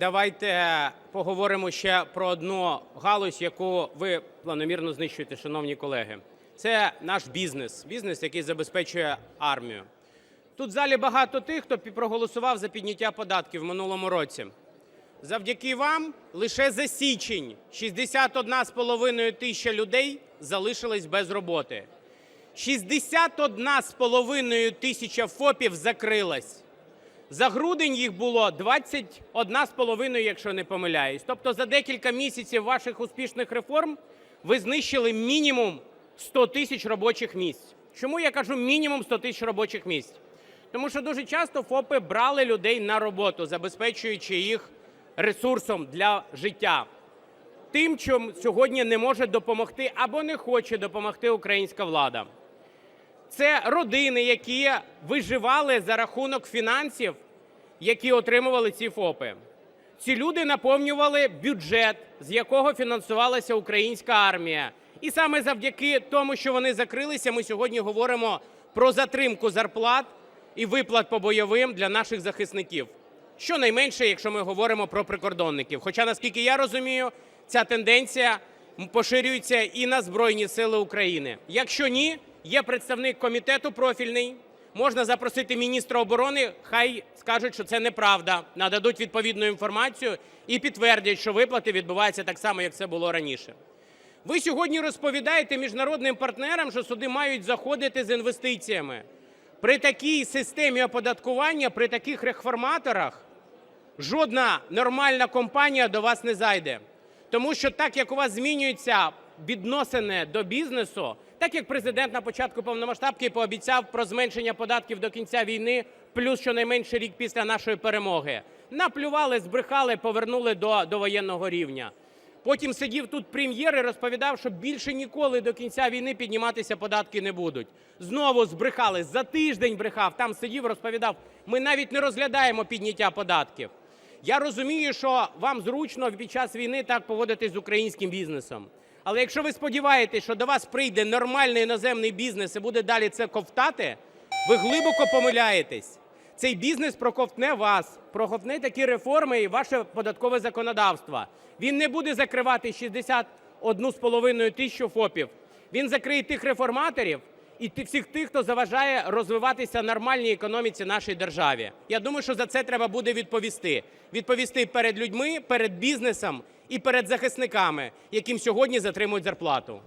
давайте поговоримо ще про одну галузь, яку ви планомірно знищуєте, шановні колеги. Це наш бізнес, бізнес, який забезпечує армію. Тут в залі багато тих, хто проголосував за підняття податків в минулому році. Завдяки вам лише за січень 61,5 тисяча людей залишились без роботи. 61,5 тисяча ФОПів закрилась. За грудень їх було 21,5, якщо не помиляюсь. Тобто за декілька місяців ваших успішних реформ ви знищили мінімум 100 тисяч робочих місць. Чому я кажу мінімум 100 тисяч робочих місць? Тому що дуже часто ФОПи брали людей на роботу, забезпечуючи їх ресурсом для життя. Тим, чим сьогодні не може допомогти або не хоче допомогти українська влада. Це родини, які виживали за рахунок фінансів, які отримували ці ФОПи. Ці люди наповнювали бюджет, з якого фінансувалася українська армія. І саме завдяки тому, що вони закрилися, ми сьогодні говоримо про затримку зарплат і виплат по бойовим для наших захисників. Щонайменше, якщо ми говоримо про прикордонників. Хоча, наскільки я розумію, ця тенденція поширюється і на Збройні Сили України. Якщо ні, є представник комітету профільний, можна запросити міністра оборони, хай скажуть, що це неправда, нададуть відповідну інформацію і підтвердять, що виплати відбуваються так само, як це було раніше. Ви сьогодні розповідаєте міжнародним партнерам, що суди мають заходити з інвестиціями. При такій системі оподаткування, при таких реформаторах жодна нормальна компанія до вас не зайде. Тому що так, як у вас змінюються відносини до бізнесу, так як президент на початку повномасштабки пообіцяв про зменшення податків до кінця війни, плюс щонайменше рік після нашої перемоги, наплювали, збрехали, повернули до, воєнного рівня. Потім сидів тут прем'єр і розповідав, що більше ніколи до кінця війни підніматися податки не будуть. Знову збрехали, за тиждень брехав, там сидів, розповідав, ми навіть не розглядаємо підняття податків. Я розумію, що вам зручно під час війни так поводитись з українським бізнесом. Але якщо ви сподіваєтесь, що до вас прийде нормальний іноземний бізнес і буде далі це ковтати, ви глибоко помиляєтесь. Цей бізнес проковтне вас, проковтне такі реформи і ваше податкове законодавство. Він не буде закривати 61,5 тисячу ФОПів. Він закриє тих реформаторів і всіх тих, хто заважає розвиватися нормальній економіці нашій державі. Я думаю, що за це треба буде відповісти. Відповісти перед людьми, перед бізнесом і перед захисниками, яким сьогодні затримують зарплату.